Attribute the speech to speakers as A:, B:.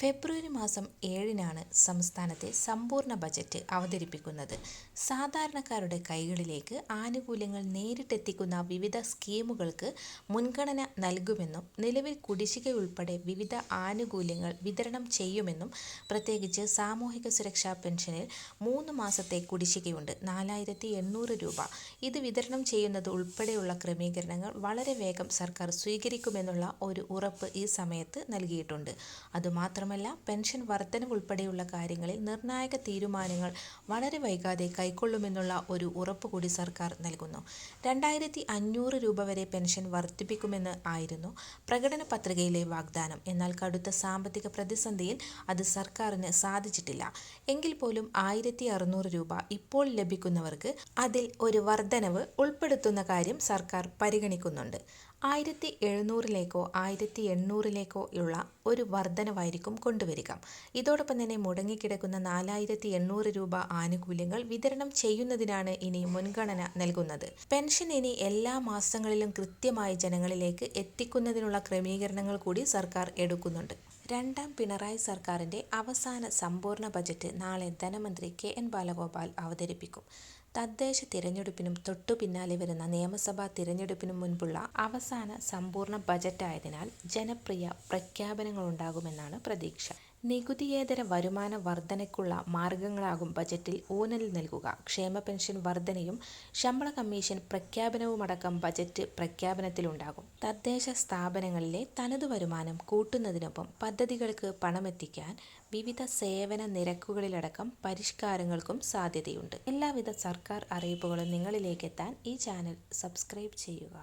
A: ഫെബ്രുവരി മാസം ഏഴിനാണ് സംസ്ഥാനത്തെ സമ്പൂർണ ബജറ്റ് അവതരിപ്പിക്കുന്നത്. സാധാരണക്കാരുടെ കൈകളിലേക്ക് ആനുകൂല്യങ്ങൾ നേരിട്ടെത്തിക്കുന്ന വിവിധ സ്കീമുകൾക്ക് മുൻഗണന നൽകുമെന്നും നിലവിൽ കുടിശ്ശികയുൾപ്പെടെ വിവിധ ആനുകൂല്യങ്ങൾ വിതരണം ചെയ്യുമെന്നും പ്രത്യേകിച്ച് സാമൂഹിക സുരക്ഷാ പെൻഷനിൽ മൂന്ന് മാസത്തെ കുടിശ്ശികയുണ്ട് നാലായിരത്തി എണ്ണൂറ് രൂപ. ഇത് വിതരണം ചെയ്യുന്നത് ഉൾപ്പെടെയുള്ള ക്രമീകരണങ്ങൾ വളരെ വേഗം സർക്കാർ സ്വീകരിക്കുമെന്നുള്ള ഒരു ഉറപ്പ് ഈ സമയത്ത് നൽകിയിട്ടുണ്ട്. അതുമാത്രം മാത്രമല്ല പെൻഷൻ വർധനവ് ഉൾപ്പെടെയുള്ള കാര്യങ്ങളിൽ നിർണായക തീരുമാനങ്ങൾ വളരെ വൈകാതെ കൈക്കൊള്ളുമെന്നുള്ള ഒരു ഉറപ്പ് കൂടി സർക്കാർ നൽകുന്നു. രണ്ടായിരത്തി അഞ്ഞൂറ് രൂപ വരെ പെൻഷൻ വർദ്ധിപ്പിക്കുമെന്ന് ആയിരുന്നു പ്രകടന പത്രികയിലെ വാഗ്ദാനം. എന്നാൽ കടുത്ത സാമ്പത്തിക പ്രതിസന്ധിയിൽ അത് സർക്കാരിന് സാധിച്ചിട്ടില്ല. എങ്കിൽ പോലും ആയിരത്തി അറുന്നൂറ് രൂപ ഇപ്പോൾ ലഭിക്കുന്നവർക്ക് അതിൽ ഒരു വർധനവ് ഉൾപ്പെടുത്തുന്ന കാര്യം സർക്കാർ പരിഗണിക്കുന്നുണ്ട്. ആയിരത്തി എഴുന്നൂറിലേക്കോ ആയിരത്തി എണ്ണൂറിലേക്കോ ഉള്ള ഒരു വർധനവായിരിക്കും കൊണ്ടുവരിക. ഇതോടൊപ്പം തന്നെ മുടങ്ങിക്കിടക്കുന്ന നാലായിരത്തി എണ്ണൂറ് രൂപ ആനുകൂല്യങ്ങൾ വിതരണം ചെയ്യുന്നതിനാണ് ഇനി മുൻഗണന നൽകുന്നത്. പെൻഷൻ ഇനി എല്ലാ മാസങ്ങളിലും കൃത്യമായി ജനങ്ങളിലേക്ക് എത്തിക്കുന്നതിനുള്ള ക്രമീകരണങ്ങൾ കൂടി സർക്കാർ എടുക്കുന്നുണ്ട്. രണ്ടാം പിണറായി സർക്കാരിന്റെ അവസാന സമ്പൂർണ ബജറ്റ് നാളെ ധനമന്ത്രി കെ എൻ ബാലഗോപാൽ അവതരിപ്പിക്കും. തദ്ദേശ തിരഞ്ഞെടുപ്പിനും തൊട്ടു പിന്നാലെ വരുന്ന നിയമസഭാ തിരഞ്ഞെടുപ്പിനും മുൻപുള്ള അവസാന സമ്പൂർണ ബജറ്റായതിനാൽ ജനപ്രിയ പ്രഖ്യാപനങ്ങളുണ്ടാകുമെന്നാണ് പ്രതീക്ഷ. നികുതിയേതര വരുമാന വർധനയ്ക്കുള്ള മാർഗങ്ങളാകും ബജറ്റിൽ ഊന്നൽ നൽകുക. ക്ഷേമ പെൻഷൻ വർധനയും ശമ്പള കമ്മീഷൻ പ്രഖ്യാപനവുമടക്കം ബജറ്റ് പ്രഖ്യാപനത്തിലുണ്ടാകും. തദ്ദേശ സ്ഥാപനങ്ങളിലെ തനതു വരുമാനം കൂട്ടുന്നതിനൊപ്പം പദ്ധതികൾക്ക് പണമെത്തിക്കാൻ വിവിധ സേവന നിരക്കുകളിലടക്കം പരിഷ്കാരങ്ങൾക്കും സാധ്യതയുണ്ട്. എല്ലാവിധ സർക്കാർ അറിയിപ്പുകളും നിങ്ങളിലേക്ക് എത്താൻ ഈ ചാനൽ സബ്സ്ക്രൈബ് ചെയ്യുക.